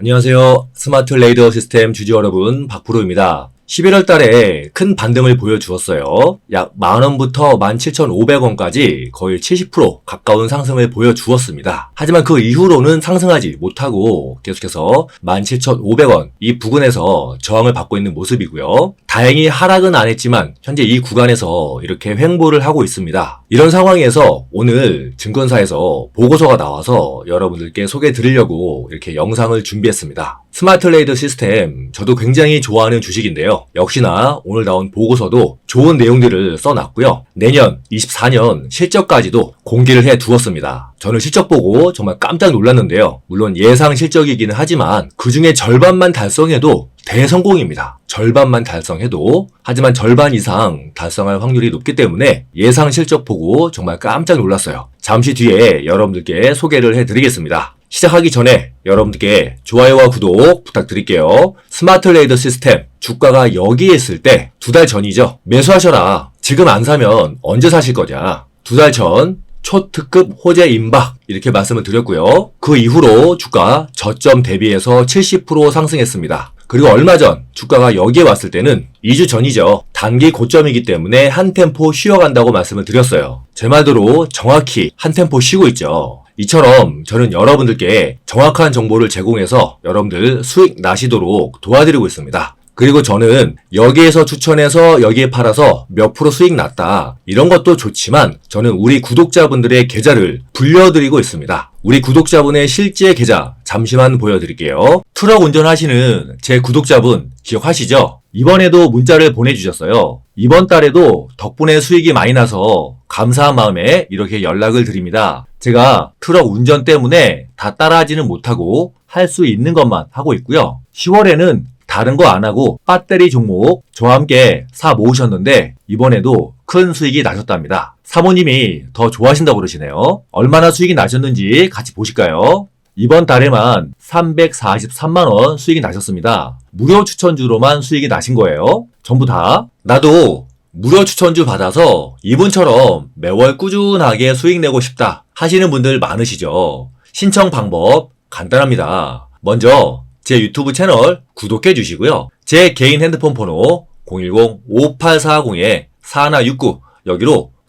안녕하세요. 스마트 레이더 시스템 주주 여러분, 박프로입니다. 11월 달에 큰 반등을 보여주었어요. 약 만원부터 17,500원까지 거의 70% 가까운 상승을 보여주었습니다. 하지만 그 이후로는 상승하지 못하고 계속해서 17,500원 이 부근에서 저항을 받고 있는 모습이고요. 다행히 하락은 안 했지만 현재 이 구간에서 이렇게 횡보를 하고 있습니다. 이런 상황에서 오늘 증권사에서 보고서가 나와서 여러분들께 소개해 드리려고 이렇게 영상을 준비했습니다. 스마트 레이더 시스템 저도 굉장히 좋아하는 주식인데요. 역시나 오늘 나온 보고서도 좋은 내용들을 써놨고요. 내년 24년 실적까지도 공개를 해 두었습니다. 저는 실적 보고 정말 깜짝 놀랐는데요. 물론 예상 실적이기는 하지만 그 중에 절반만 달성해도 대성공입니다. 절반만 달성해도 하지만 절반 이상 달성할 확률이 높기 때문에 예상 실적 보고 정말 깜짝 놀랐어요. 잠시 뒤에 여러분들께 소개를 해드리겠습니다. 시작하기 전에 여러분들께 좋아요와 구독 부탁드릴게요. 스마트 레이더 시스템 주가가 여기에 있을 때 두 달 전이죠. 매수하셔라. 지금 안 사면 언제 사실 거냐. 두 달 전 초특급 호재 임박 이렇게 말씀을 드렸고요. 그 이후로 주가 저점 대비해서 70% 상승했습니다. 그리고 얼마 전 주가가 여기에 왔을 때는 2주 전이죠. 단기 고점이기 때문에 한 템포 쉬어간다고 말씀을 드렸어요. 제 말대로 정확히 한 템포 쉬고 있죠. 이처럼 저는 여러분들께 정확한 정보를 제공해서 여러분들 수익 나시도록 도와드리고 있습니다. 그리고 저는 여기에서 추천해서 여기에 팔아서 몇 프로 수익 났다. 이런 것도 좋지만 저는 우리 구독자분들의 계좌를 불려드리고 있습니다. 우리 구독자분의 실제 계좌 잠시만 보여드릴게요. 트럭 운전하시는 제 구독자분 기억하시죠? 이번에도 문자를 보내주셨어요. 이번 달에도 덕분에 수익이 많이 나서 감사한 마음에 이렇게 연락을 드립니다. 제가 트럭 운전 때문에 다 따라하지는 못하고 할 수 있는 것만 하고 있고요. 10월에는 다른 거 안 하고 배터리 종목 저와 함께 사 모으셨는데 이번에도 큰 수익이 나셨답니다. 사모님이 더 좋아하신다고 그러시네요. 얼마나 수익이 나셨는지 같이 보실까요? 이번 달에만 343만원 수익이 나셨습니다. 무료 추천주로만 수익이 나신 거예요. 전부 다. 나도 무료 추천주 받아서 이분처럼 매월 꾸준하게 수익 내고 싶다 하시는 분들 많으시죠. 신청 방법 간단합니다. 먼저 제 유튜브 채널 구독해 주시고요. 제 개인 핸드폰 번호 010-5840-4169 여기로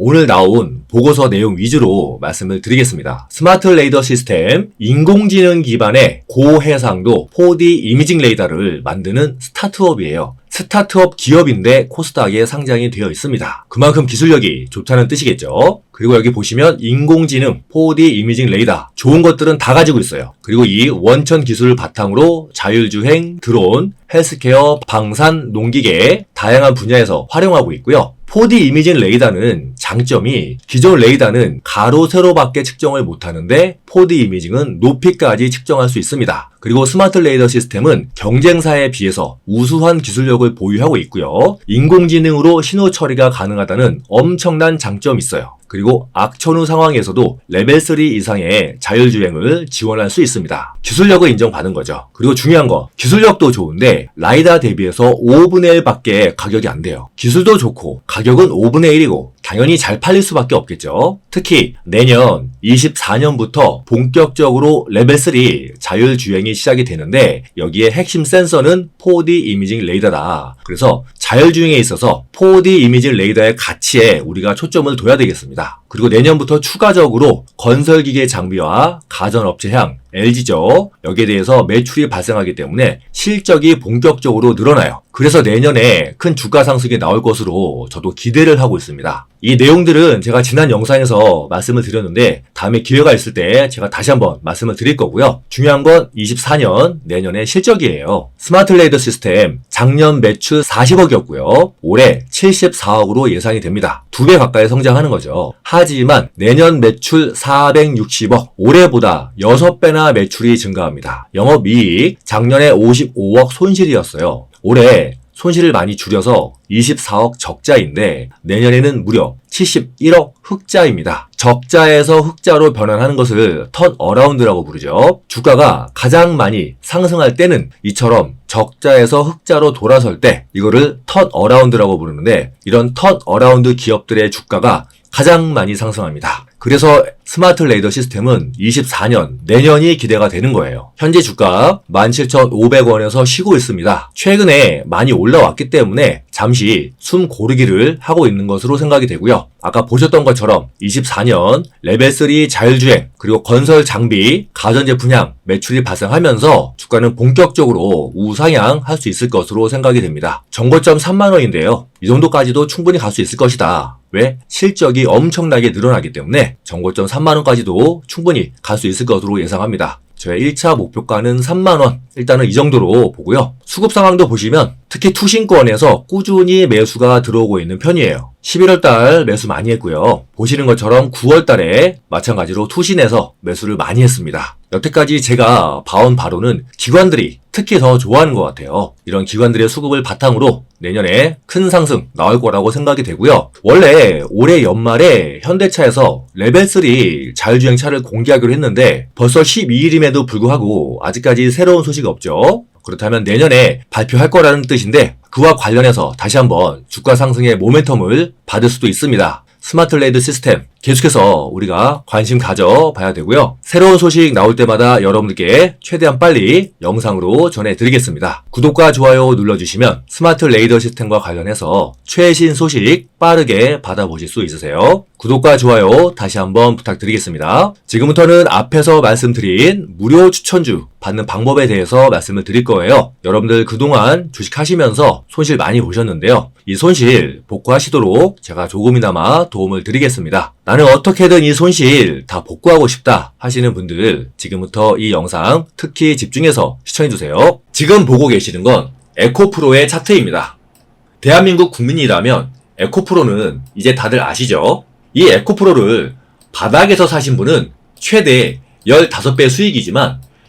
오늘 나온 보고서 내용 위주로 말씀을 드리겠습니다. 스마트 레이더 시스템 인공지능 기반의 고해상도 4D 이미징 레이더를 만드는 스타트업이에요. 스타트업 기업인데 코스닥에 상장이 되어 있습니다. 그만큼 기술력이 좋다는 뜻이겠죠. 그리고 여기 보시면 인공지능, 4D 이미징 레이더 좋은 것들은 다 가지고 있어요. 그리고 이 원천 기술을 바탕으로 자율주행, 드론, 헬스케어, 방산, 농기계 다양한 분야에서 활용하고 있고요. 4D 이미징 레이더는 장점이 기존 레이더는 가로, 세로밖에 측정을 못하는데 4D 이미징은 높이까지 측정할 수 있습니다. 그리고 스마트 레이더 시스템은 경쟁사에 비해서 우수한 기술력을 보유하고 있고요. 인공지능으로 신호 처리가 가능하다는 엄청난 장점이 있어요. 그리고 악천후 상황에서도 레벨 3 이상의 자율주행을 지원할 수 있습니다. 기술력을 인정받은 거죠. 그리고 중요한 거, 기술력도 좋은데 라이다 대비해서 5분의 1밖에 가격이 안 돼요. 기술도 좋고 가격은 5분의 1이고 당연히 잘 팔릴 수밖에 없겠죠. 특히 내년 24년부터 본격적으로 레벨 3 자율주행이 시작이 되는데 여기에 핵심 센서는 4D 이미징 레이더다. 그래서 자율주행에 있어서 4D 이미징 레이더의 가치에 우리가 초점을 둬야 되겠습니다. 그리고 내년부터 추가적으로 건설기계 장비와 가전업체 향, LG죠. 여기에 대해서 매출이 발생하기 때문에 실적이 본격적으로 늘어나요. 그래서 내년에 큰 주가 상승이 나올 것으로 저도 기대를 하고 있습니다. 이 내용들은 제가 지난 영상에서 말씀을 드렸는데 다음에 기회가 있을 때 제가 다시 한번 말씀을 드릴 거고요. 중요한 건 24년 내년의 실적이에요. 스마트 레이더 시스템 작년 매출 40억이었고요. 올해 74억으로 예상이 됩니다. 두 배 가까이 성장하는 거죠. 하 지만 내년 매출 460억, 올해보다 6배나 매출이 증가합니다. 영업이익 작년에 55억 손실이었어요. 올해 손실을 많이 줄여서 24억 적자인데 내년에는 무려 71억 흑자입니다. 적자에서 흑자로 변환하는 것을 턴 어라운드라고 부르죠. 주가가 가장 많이 상승할 때는 이처럼 적자에서 흑자로 돌아설 때 이거를 턴 어라운드라고 부르는데 이런 턴 어라운드 기업들의 주가가 가장 많이 상승합니다. 그래서 스마트 레이더 시스템은 24년 내년이 기대가 되는 거예요. 현재 주가 17,500원에서 쉬고 있습니다. 최근에 많이 올라왔기 때문에 잠시 숨 고르기를 하고 있는 것으로 생각이 되고요. 아까 보셨던 것처럼 24년 레벨 3 자율주행 그리고 건설 장비, 가전제품 향 매출이 발생하면서 주가는 본격적으로 우상향 할 수 있을 것으로 생각이 됩니다. 정고점 3만 원인데요. 이 정도까지도 충분히 갈 수 있을 것이다. 왜? 실적이 엄청나게 늘어나기 때문에 정고점 3만원까지도 충분히 갈 수 있을 것으로 예상합니다. 저의 1차 목표가는 3만원. 일단은 이 정도로 보고요. 수급 상황도 보시면 특히 투신권에서 꾸준히 매수가 들어오고 있는 편이에요. 11월 달 매수 많이 했고요. 보시는 것처럼 9월 달에 마찬가지로 투신해서 매수를 많이 했습니다. 여태까지 제가 봐온 바로는 기관들이 특히 더 좋아하는 것 같아요. 이런 기관들의 수급을 바탕으로 내년에 큰 상승 나올 거라고 생각이 되고요. 원래 올해 연말에 현대차에서 레벨 3 자율주행차를 공개하기로 했는데 벌써 12일 임에도 불구하고 아직까지 새로운 소식이 없죠. 그렇다면 내년에 발표할 거라는 뜻인데 그와 관련해서 다시 한번 주가 상승의 모멘텀을 받을 수도 있습니다. 스마트 레이드 시스템 계속해서 우리가 관심 가져봐야 되고요. 새로운 소식 나올 때마다 여러분들께 최대한 빨리 영상으로 전해드리겠습니다. 구독과 좋아요 눌러주시면 스마트 레이더 시스템과 관련해서 최신 소식 빠르게 받아보실 수 있으세요. 구독과 좋아요 다시 한번 부탁드리겠습니다. 지금부터는 앞에서 말씀드린 무료 추천주 받는 방법에 대해서 말씀을 드릴 거예요. 여러분들 그동안 주식하시면서 손실 많이 보셨는데요. 이 손실 복구하시도록 제가 조금이나마 도움을 드리겠습니다. 나는 어떻게든 이 손실 다 복구하고 싶다 하시는 분들 지금부터 이 영상 특히 집중해서 시청해주세요. 지금 보고 계시는 건 에코프로의 차트입니다. 대한민국 국민이라면 에코프로는 이제 다들 아시죠? 이 에코프로를 바닥에서 사신 분은 최대 15배 수익이지만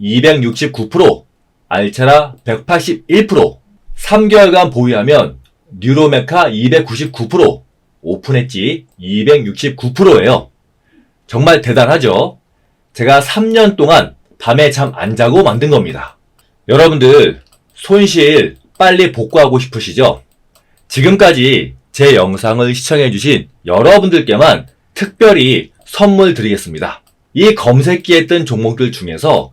269%, 알차라 181%, 3개월간 보유하면 뉴로메카 299%, 오픈엣지 269%예요. 정말 대단하죠? 제가 3년 동안 밤에 잠 안 자고 만든 겁니다. 여러분들 손실 빨리 복구하고 싶으시죠? 지금까지 제 영상을 시청해주신 여러분들께만 특별히 선물 드리겠습니다. 이 검색기에 뜬 종목들 중에서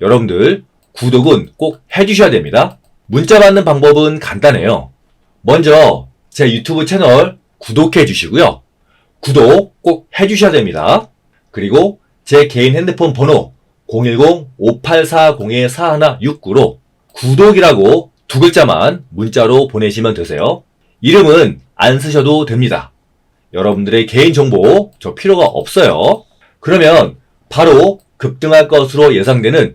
여러분들 구독은 꼭 해주셔야 됩니다. 문자 받는 방법은 간단해요. 먼저 제 유튜브 채널 구독해 주시고요. 구독 꼭 해주셔야 됩니다. 그리고 제 개인 핸드폰 번호 010-5840-4169로 구독이라고 두 글자만 문자로 보내시면 되세요. 이름은 안 쓰셔도 됩니다. 여러분들의 개인 정보 저 필요가 없어요. 그러면 바로 급등할 것으로 예상되는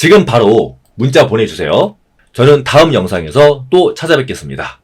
지금 바로 문자 보내주세요. 저는 다음 영상에서 또 찾아뵙겠습니다.